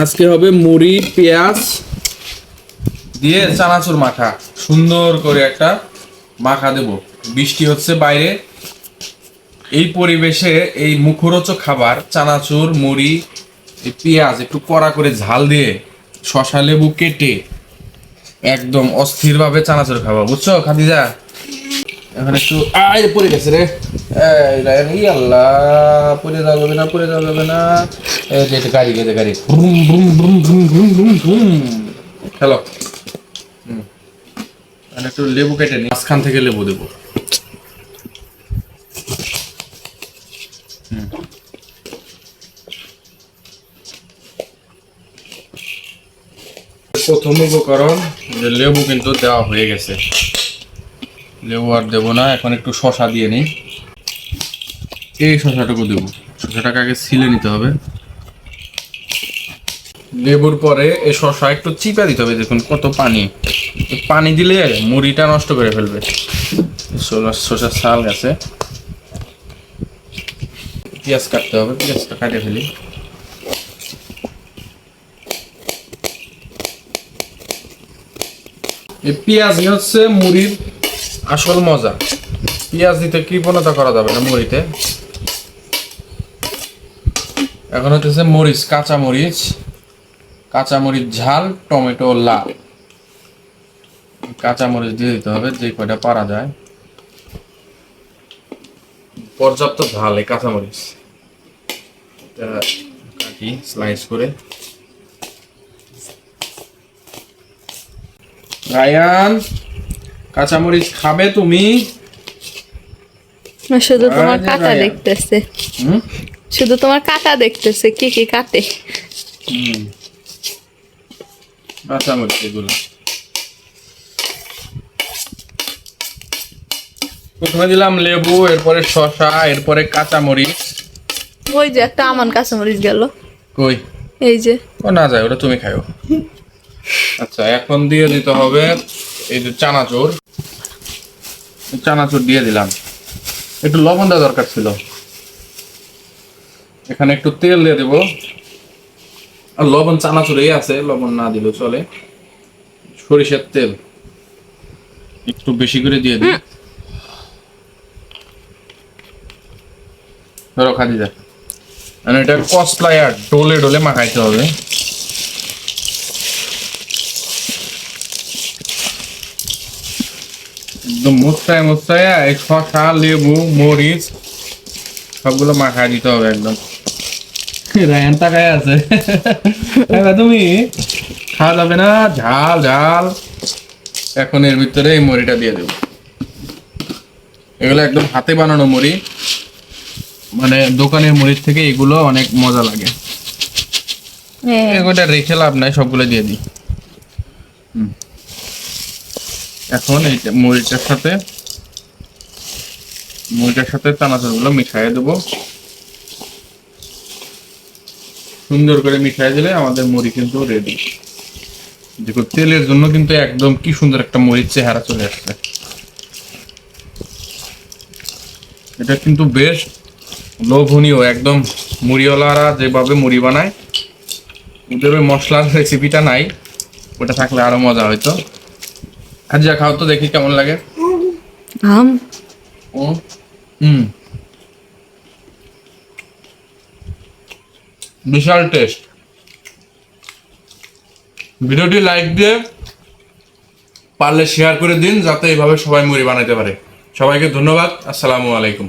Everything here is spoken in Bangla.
আজকে হবে মুড়ি, পেঁয়াজ। দিয়ে চানাচুর মাখা। সুন্দর করে একটা মাখা দেব। বৃষ্টি হচ্ছে বাইরে। এই পরিবেশে এই মুখরোচক খাবার, চানাচুর, মুড়ি, এই পেঁয়াজ, একটু কড়া করে ঝাল দিয়ে শশা লেবু কেটে একদম অস্থিরভাবে চানাচুর খাব। বুঝছ, খাদিজা? এখন একটু, আয় পড়ে গেছে রে। আল্লাহ যাওয়া যাবে না যাওয়া যাবে না। গাড়ি গাড়ি খেলো। একটু লেবু কেটে মাঝখান থেকে লেবু দেবো। প্রথম উপকরণ লেবু কিন্তু দেওয়া হয়ে গেছে। লেবু আর দেবো না, এখন একটু শশা দিয়ে নিই। এই শশাটুকু দেবো। শশাটাকে আগে ছিলে নিতে হবে। লেবুর পরে এই শশা একটু চিপা দিতে হবে, দেখুন কত পানি। পানি দিলে মুড়িটা নষ্ট করে ফেলবে। শশার শাল গেছে। পেঁয়াজ কাটতে হবে, পেঁয়াজটা কাটে ফেলি। এই পেঁয়াজ হচ্ছে মুড়ির আসল মজা। পেঁয়াজ দিতে কৃপণতা করা যাবে না মুড়িতে। এখন হচ্ছে মরিচ, কাঁচা মরিচ। কাঁচা মরিচ ঝাল, টমেটো লাল। কাঁচা মরিচ দিয়ে দিতে হবে, যে কয়টা পারা যায়। পর্যাপ্ত ঝাল এই কাঁচা মরিচ। কাটি স্লাইস করে। রায়ান! কাঁচামরিচ খাবে তুমি? শুধু তোমার কাটা দেখতেছে। শুধু তোমার কাটা দেখতেছে কি কি কাটে? কাঁচামরিচ এগুলো। প্রথমে দিলাম লেবু এরপরে শসা এরপরে কাঁচামরিচ। ওই যে একটা আমান কাঁচামরিচ গেল। কই? এই যে। ও না যায় ওটা তুমি খাও আচ্ছা এখন দিয়ে দিতে হবে এই যে চানাচুর চানাচুর দিয়ে দিলাম। একটু লবণ দেওয়া দরকার ছিল। এখানে একটু তেল দিয়ে দেবো। আর লবণ চানাচুরেই আছে, লবণ না দিলেও চলে। সরিষার তেল একটু বেশি করে দিয়ে দিই। ধরো খাদি যায় মানে এটা কসলায় ডোলে ডোলে মাখাইতে হবে। একদম মুস্তায় মুস্তায় এই শসা লেবু মরিচ সবগুলো মাখায় দিতে হবে একদম। রায়ন তাকায় আছে। তুমি খাওয়া যাবে না? ঝাল ঝাল। এখন এর ভিতরে এই মুড়িটা দিয়ে দেবো। এগুলো একদম হাতে বানানো মুড়ি। মানে দোকানের মুড়ির থেকে এগুলো অনেক মজা লাগে। হ্যাঁ। এগুলো রেখে লাভ নাই সবগুলো দিয়ে দিই। হুম। এখন এই যে মুড়িটার সাথে মুড়িটার সাথে চানাচুরগুলো মিশাইয়ে দেবো। সুন্দর করে মিশাই দিলে আমাদের মুড়ি কিন্তু রেডি দেখো, তেলের জন্য কিন্তু একদম কি সুন্দর একটা মুড়ির চেহারা চলে আসছে। এটা কিন্তু বেশ লোভনীয়, একদম মুড়িওয়ালারা যেভাবে মুড়ি বানায়, ওদের ওই মশলার রেসিপিটা নাই, ওটা থাকলে আরও মজা হইতো। আর যা খাও তো দেখি কেমন লাগে। আম। ও হুম। বিশাল টেস্ট। ভিডিওটি লাইক দিয়ে পারলে শেয়ার করে দিন যাতে এইভাবে সবাই মুড়ি বানাইতে পারে। সবাইকে ধন্যবাদ আসসালামু আলাইকুম।